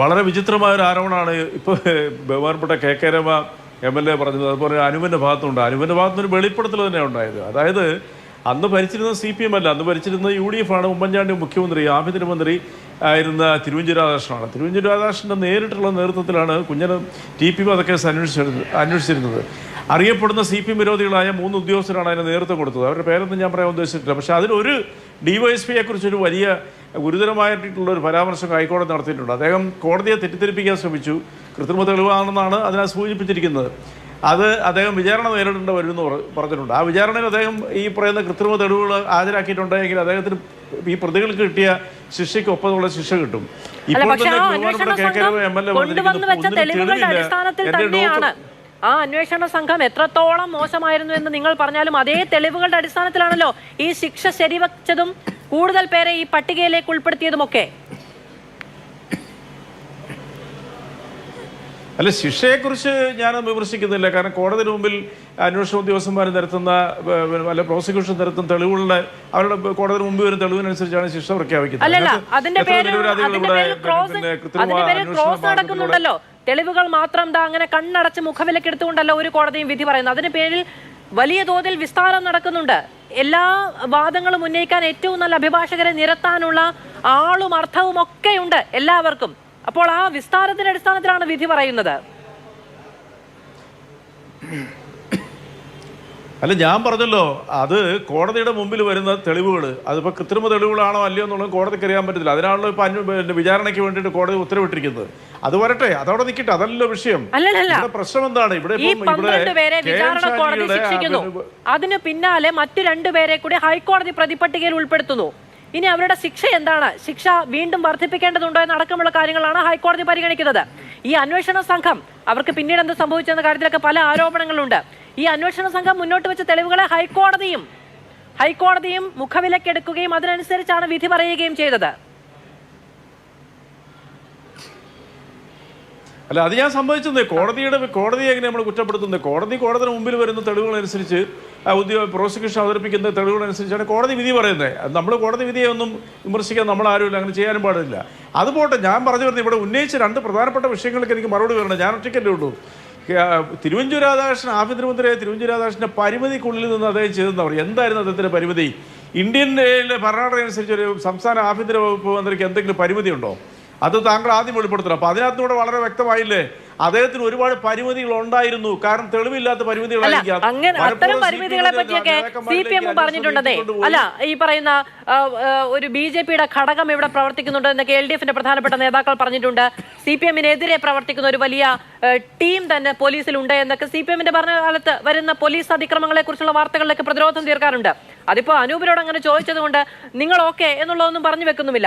വളരെ വിചിത്രമായ ഒരു ആരോപണമാണ് ഇപ്പോൾ ബഹുമാനപ്പെട്ട K K Rema M L A പറഞ്ഞത്. അതുപോലെ അനുവിന്റെ ഭാഗത്തുണ്ട്. അനുവിന്റെ ഭാഗത്തുനിന്ന് ഒരു വെളിപ്പെടുത്തൽ തന്നെ ഉണ്ടായത്. അതായത് അന്ന് ഭരിച്ചിരുന്ന സി പി എം അല്ല അന്ന് ഭരിച്ചിരുന്ന യു ഡി എഫ് ആണ് ഉമ്മൻചാണ്ടി മുഖ്യമന്ത്രി ആഭ്യന്തരമന്ത്രി ആയിരുന്ന തിരുവഞ്ചൂർ രാധാകൃഷ്ണനാണ് തിരുവഞ്ചൂർ രാധാകൃഷ്ണന്റെ നേരിട്ടുള്ള നേതൃത്വത്തിലാണ് കുഞ്ഞനം ടി പി വധക്കേസ് അന്വേഷിച്ചിരുന്നത്. അന്വേഷിച്ചിരുന്നത്. അറിയപ്പെടുന്ന സി പി എം വിരോധികളായ മൂന്ന് ഉദ്യോഗസ്ഥരാണ് അതിന് നേതൃത്വം കൊടുത്തത്. അവരുടെ പേരൊന്നും ഞാൻ പറയാൻ ഉദ്ദേശിച്ചിട്ടില്ല. പക്ഷേ അതിലൊരു ഡിവൈഎസ്പിയെ കുറിച്ചൊരു വലിയ ഗുരുതരമായിട്ടുള്ള ഒരു പരാമർശം ഹൈക്കോടതി നടത്തിയിട്ടുണ്ട്. അദ്ദേഹം കോടതിയെ തെറ്റിദ്ധരിപ്പിക്കാൻ ശ്രമിച്ചു. കൃത്രിമ തെളിവാണെന്നാണ് അതിനെ സൂചിപ്പിച്ചിരിക്കുന്നത്. അത് അദ്ദേഹം വിചാരണ നേരിടേണ്ട വരുമെന്ന് പറ- പറഞ്ഞിട്ടുണ്ട്. ആ വിചാരണയിൽ അദ്ദേഹം ഈ പറയുന്ന കൃത്രിമ തെളിവുകൾ ഹാജരാക്കിയിട്ടുണ്ടെങ്കിൽ അദ്ദേഹത്തിന് ഈ പ്രതികൾക്ക് കിട്ടിയ ശിക്ഷയ്ക്ക് ഒപ്പമുള്ള ശിക്ഷ കിട്ടും. ഇപ്പോൾ തന്നെ എം എൽ എ ആ അന്വേഷണ സംഘം എത്രത്തോളം മോശമായിരുന്നു എന്ന് നിങ്ങൾ പറഞ്ഞാലും അതേ തെളിവുകളുടെ അടിസ്ഥാനത്തിലാണല്ലോ ഈ ശിക്ഷ ശരിവച്ചതും കൂടുതൽ പേരെ ഈ പട്ടികയിലേക്ക് ഉൾപ്പെടുത്തിയതുമൊക്കെ. അല്ല ശിക്ഷയെക്കുറിച്ച് ഞാൻ വിമർശിക്കുന്നില്ല. കാരണം കോടതിന് മുമ്പിൽ അന്വേഷണ ഉദ്യോഗസ്ഥന്മാർ നിരത്തുന്ന അല്ല പ്രോസിക്യൂഷൻ നിരത്തുന്ന തെളിവുകളുടെ അവരുടെ കോടതിന് മുമ്പ് വരുന്ന തെളിവിനനുസരിച്ചാണ് ശിക്ഷ പ്രഖ്യാപിക്കുന്നത്. തെളിവുകൾ മാത്രം അങ്ങനെ കണ്ണടച്ച് മുഖവിലക്കെടുത്തുകൊണ്ടല്ലോ ഒരു കോടതിയും വിധി പറയുന്നത്. അതിന് പേരിൽ വലിയ തോതിൽ വിസ്താരം നടക്കുന്നുണ്ട്. എല്ലാ വാദങ്ങളും ഉന്നയിക്കാൻ ഏറ്റവും നല്ല അഭിഭാഷകരെ നിരത്താനുള്ള ആളും അർത്ഥവും ഒക്കെയുണ്ട് എല്ലാവർക്കും. അപ്പോൾ ആ വിസ്താരത്തിന്റെ അടിസ്ഥാനത്തിലാണ് വിധി പറയുന്നത്. അല്ല ഞാൻ പറഞ്ഞല്ലോ അത് കോടതിയുടെ മുമ്പിൽ വരുന്ന തെളിവുകൾ അതിപ്പോൾ കൃത്രിമ തെളിവുകളാണോ അല്ലയോ എന്നുള്ളത് കോടതിക്ക് അറിയാൻ പറ്റത്തില്ല. അതിനാണല്ലോ ഇപ്പൊ അന്വ വിചാരണയ്ക്ക് വേണ്ടിയിട്ട് കോടതി ഉത്തരവിട്ടിരിക്കുന്നത്. അത് വരട്ടെ അതവിടെ നിൽക്കട്ടെ അതല്ലല്ലോ വിഷയം. പ്രശ്നം എന്താണ്? ഇവിടെ അതിന് പിന്നാലെ മറ്റു രണ്ടുപേരെ കൂടി ഹൈക്കോടതി പ്രതിപട്ടികയിൽ ഉൾപ്പെടുത്തുന്നു. ഇനി അവരുടെ ശിക്ഷ എന്താണ്? ശിക്ഷ വീണ്ടും വർദ്ധിപ്പിക്കേണ്ടതുണ്ടോ എന്നടക്കമുള്ള കാര്യങ്ങളാണ് ഹൈക്കോടതി പരിഗണിക്കുന്നത്. ഈ അന്വേഷണ സംഘം അവർക്ക് പിന്നീട് എന്ത് സംഭവിച്ചെന്ന കാര്യത്തിലൊക്കെ പല ആരോപണങ്ങളുണ്ട്. ഈ അന്വേഷണ സംഘം മുന്നോട്ട് വെച്ച തെളിവുകളെ ഹൈക്കോടതിയും ഹൈക്കോടതിയും മുഖവിലക്കെടുക്കുകയും അതിനനുസരിച്ചാണ് വിധി പറയുകയും ചെയ്തത്. അല്ല അത് ഞാൻ സമ്മതിച്ചത് കോടതിയുടെ കോടതിയെ എങ്ങനെ നമ്മൾ കുറ്റപ്പെടുത്തുന്നത് കോടതി കോടതിയുടെ മുമ്പിൽ വരുന്ന തെളിവുകൾ അനുസരിച്ച് ഉദ്യോഗ പ്രോസിക്യൂഷൻ അവതരിപ്പിക്കുന്ന തെളിവുകൾ അനുസരിച്ചാണ് കോടതി വിധി പറയുന്നത് നമ്മൾ കോടതി വിധിയെ ഒന്നും വിമർശിക്കാൻ നമ്മൾ ആരുമില്ല അങ്ങനെ ചെയ്യാനും പാടില്ല. അത് പോട്ടെ ഞാൻ പറഞ്ഞു വരുന്നത് ഇവിടെ ഉന്നയിച്ച രണ്ട് പ്രധാനപ്പെട്ട വിഷയങ്ങൾക്ക് എനിക്ക് മറുപടി വരണം ഞാൻ ഒറ്റയ്ക്കല്ലേ ഉള്ളൂ. തിരുവഞ്ചൂർ രാധാകൃഷ്ണൻ ആഭ്യന്തരമന്ത്രിയായ തിരുവഞ്ചൂർ രാധാകൃഷ്ണന്റെ പരിമിതിക്കുള്ളിൽ നിന്ന് അദ്ദേഹം ചെയ്തെന്ന് പറയും എന്തായിരുന്നു അദ്ദേഹത്തിന്റെ പരിമിതി? ഇന്ത്യൻ ഭരണഘടന അനുസരിച്ച് ഒരു സംസ്ഥാന ആഭ്യന്തര വകുപ്പ് മന്ത്രിക്ക് എന്തെങ്കിലും പരിമിതി ഉണ്ടോ അത് താങ്കൾ ആദ്യം വെളിപ്പെടുത്തണം. അപ്പൊ അതിനകത്തൂടെ വളരെ വ്യക്തമായില്ലേ? അദ്ദേഹത്തിന് ഒരുപാട് പരിമിതികൾ ഉണ്ടായിരുന്നു കാരണം തെളിവില്ലാത്ത പരിമിതികളായിരിക്കാം അങ്ങനെ അത്തരം പരിമിതികളെ പറ്റിയൊക്കെ സി പി എം പറഞ്ഞിട്ടുണ്ടതേ. അല്ല ഈ പറയുന്ന ഒരു ബി ജെ പിയുടെ ഘടകം ഇവിടെ പ്രവർത്തിക്കുന്നുണ്ട് എന്നൊക്കെ എൽ ഡി എഫിന്റെ പ്രധാനപ്പെട്ട നേതാക്കൾ പറഞ്ഞിട്ടുണ്ട്. സി പി എമ്മിനെതിരെ പ്രവർത്തിക്കുന്ന ഒരു വലിയ ടീം തന്നെ പോലീസിൽ ഉണ്ട് എന്നൊക്കെ സി പി എമ്മിന്റെ ഭരണകാലത്ത് വരുന്ന പോലീസ് അതിക്രമങ്ങളെ കുറിച്ചുള്ള വാർത്തകളിലൊക്കെ പ്രതിരോധം തീർക്കാറുണ്ട്. അതിപ്പോ അനൂപിനോട് അങ്ങനെ ചോദിച്ചത് കൊണ്ട് നിങ്ങൾ ഓക്കെ എന്നുള്ളതൊന്നും പറഞ്ഞു വെക്കുന്നുമില്ല.